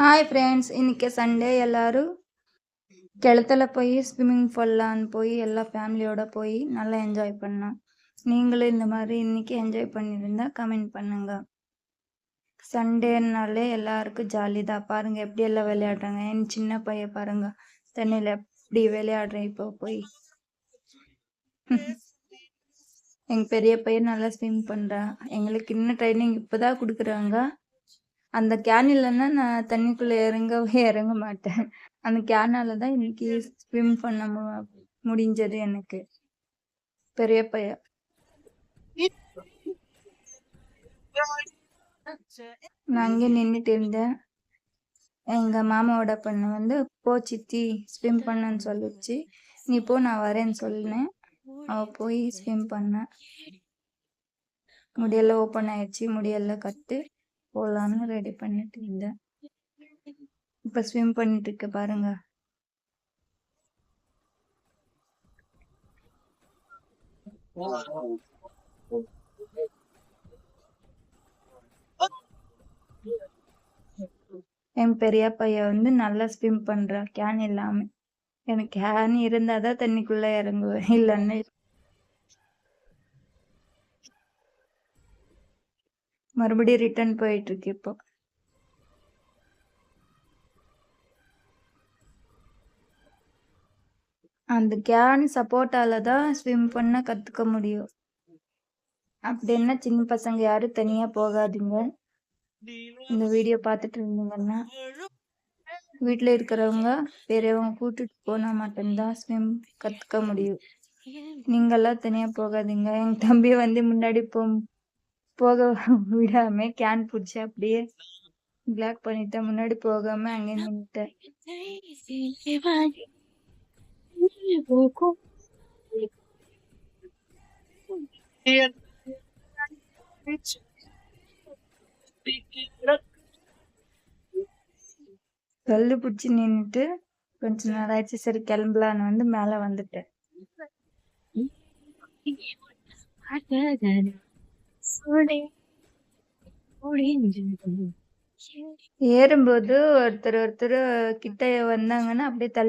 Hi friends இன்றைக்கி Sunday எல்லோரும் கிளத்துல போய் ஸ்விம்மிங் ஃபூல்லான்னு போய் எல்லா ஃபேமிலியோடு போய் நல்லா என்ஜாய் பண்ணோம் நீங்களும் இந்த மாதிரி இன்னைக்கு என்ஜாய் பண்ணியிருந்தா கமெண்ட் பண்ணுங்க. சண்டேனாலே எல்லாருக்கும் ஜாலி தான். பாருங்கள் எப்படி எல்லாம் விளையாடுறாங்க. என் சின்ன பையன் பாருங்க தண்ணியில் எப்படி விளையாடுறேன் இப்போ போய். எங்கள் பெரிய பையன் நல்லா ஸ்விம் பண்ணுறான் எங்களுக்கு இன்னும் ட்ரைனிங் இப்போ தான் கொடுக்குறாங்க. அந்த கேன் இல்லைன்னா நான் தண்ணிக்குள்ள இறங்கவே இறங்க மாட்டேன். அந்த கேனால தான் இன்னைக்கு ஸ்விம் பண்ண மு- முடிஞ்சது எனக்கு. பெரிய பையன் நான் அங்கே நின்றுட்டு இருந்தேன். எங்க மாமாவோட பொண்ணு வந்து போ சித்தி ஸ்விம் பண்ணன்னு சொல்லிச்சு. நீ போ நான் வரேன்னு சொன்னேன் அவ போய் ஸ்விம் பண்ண. முடியெல்லாம் ஓப்பன் ஆயிடுச்சு. முடியெல்லாம் கட்டு. போகலான்னு ரெடி பண்ணிட்டு இருந்தேன். இப்ப ஸ்விம் பண்ணிட்டு இருக்க பாருங்க. என் பெரிய பையன் வந்து நல்லா ஸ்விம் பண்றான் கேன் இல்லாம. எனக்கு கேன் இருந்தாதான் தண்ணிக்குள்ள இறங்குவேன். இல்லைன்னு மறுபடியும் ரிட்டர்ன் போயிட்டு இருக்கு இப்போ. அந்த கேன் சப்போர்ட்டால தான் ஸ்விம் பண்ண கத்துக்க முடியும். அப்படின்னா சின்ன பசங்க யாரும் தனியா போகாதீங்க. இந்த வீடியோ பார்த்துட்டு இருந்தீங்கன்னா வீட்ல இருக்கிறவங்க வேறவங்க கூட்டிட்டு போனா மட்டும்தான் ஸ்விம் கத்துக்க முடியும். நீங்கெல்லாம் தனியா போகாதீங்க. எங்க தம்பி வந்து முன்னாடி போ போக விடாம கேன் பிடிச்சி அப்படியே பிளாக் பண்ணிட்டேன். முன்னாடி போகாம அங்கே நின்றுட்டேன் கல்லு பிடிச்சி நின்றுட்டு கொஞ்ச நேரம் ஆயிடுச்சு. சரி கிளம்பலான்னு வந்து மேல வந்துட்டேன். ஏறும்போது ஒருத்தர் ஒருத்தர் கிட்ட வந்தாங்கன்னா அப்படியே தள்ளி